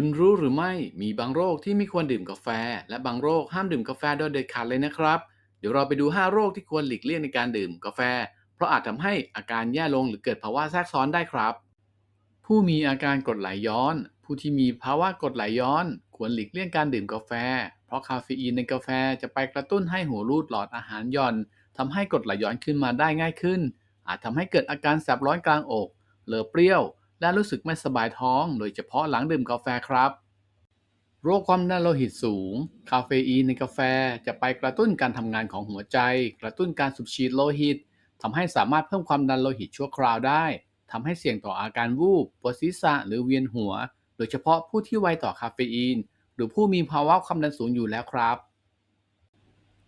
คุณรู้หรือไม่มีบางโรคที่ไม่ควรดื่มกาแฟ และบางโรคห้ามดื่มกาแฟโดยเด็ดขาดเลยนะครับ เดี๋ยวเราไปดู 5 โรคที่ควรหลีกเลี่ยงในการดื่มกาแฟ เพราะอาจทำให้อาการแย่ลงหรือเกิดภาวะแทรกซ้อนได้ครับ ผู้มีอาการกรดไหลย้อน ผู้ที่มีภาวะกรดไหลย้อน ควรหลีกเลี่ยงการดื่มกาแฟ เพราะคาเฟอีนในกาแฟจะไปกระตุ้นให้หัวรูดหลอดอาหารย่อนทำให้กรดไหลย้อนขึ้นมาได้ง่ายขึ้น อาจทำให้เกิดอาการแสบร้อนกลางอกเหลอเปรี้ยว และรู้สึกไม่สบายท้องโดยเฉพาะหลังดื่มกาแฟครับโรคความดันโลหิตสูง คาเฟอีนในกาแฟจะไปกระตุ้นการทำงานของหัวใจ กระตุ้นการสูบฉีดโลหิตทำให้สามารถเพิ่มความดันโลหิตชั่วคราวได้ทำให้เสี่ยงต่ออาการวูบปวดศีรษะหรือเวียนหัว โดยเฉพาะผู้ที่ไวต่อคาเฟอีน หรือผู้มีภาวะความดันสูงอยู่แล้วครับ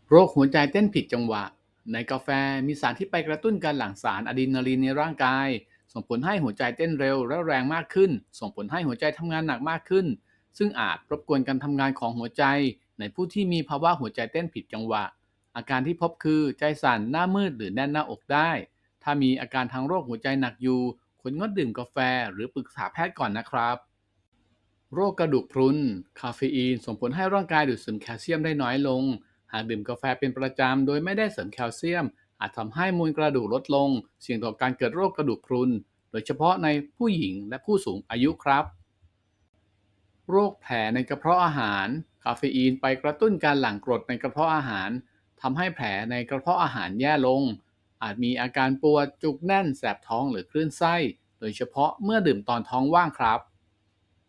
โรคหัวใจเต้นผิดจังหวะ ในกาแฟมีสารที่ไปกระตุ้นการหลั่งสารอะดรีนาลีนในร่างกาย ส่งผลให้หัวใจเต้นเร็วและแรงมากขึ้น ส่งผลให้หัวใจทำงานหนักมากขึ้น ซึ่งอาจรบกวนการทำงานของหัวใจ ในผู้ที่มีภาวะหัวใจเต้นผิดจังหวะ อาการที่พบคือใจสั่นหน้ามืดหรือแน่นหน้าอกได้ ถ้ามีอาการทางโรคหัวใจหนักอยู่ควรงดดื่มกาแฟหรือปรึกษาแพทย์ก่อนนะครับ โรคกระดูกพรุน คาเฟอีน ส่งผลให้ร่างกายดูดซึมแคลเซียมได้น้อยลง หากดื่มกาแฟเป็นประจำโดยไม่ได้เสริมแคลเซียม อาจทำให้มวลกระดูกลดลง เสี่ยงต่อการเกิดโรคกระดูกพรุน โดยเฉพาะในผู้หญิงและผู้สูงอายุครับ โรคแผลในกระเพาะอาหาร คาเฟอีนไปกระตุ้นการหลั่งกรดในกระเพาะอาหารทำให้แผลในกระเพาะอาหารแย่ลง อาจมีอาการปวดจุกแน่นแสบท้องหรือคลื่นไส้ โดยเฉพาะเมื่อดื่มตอนท้องว่างครับ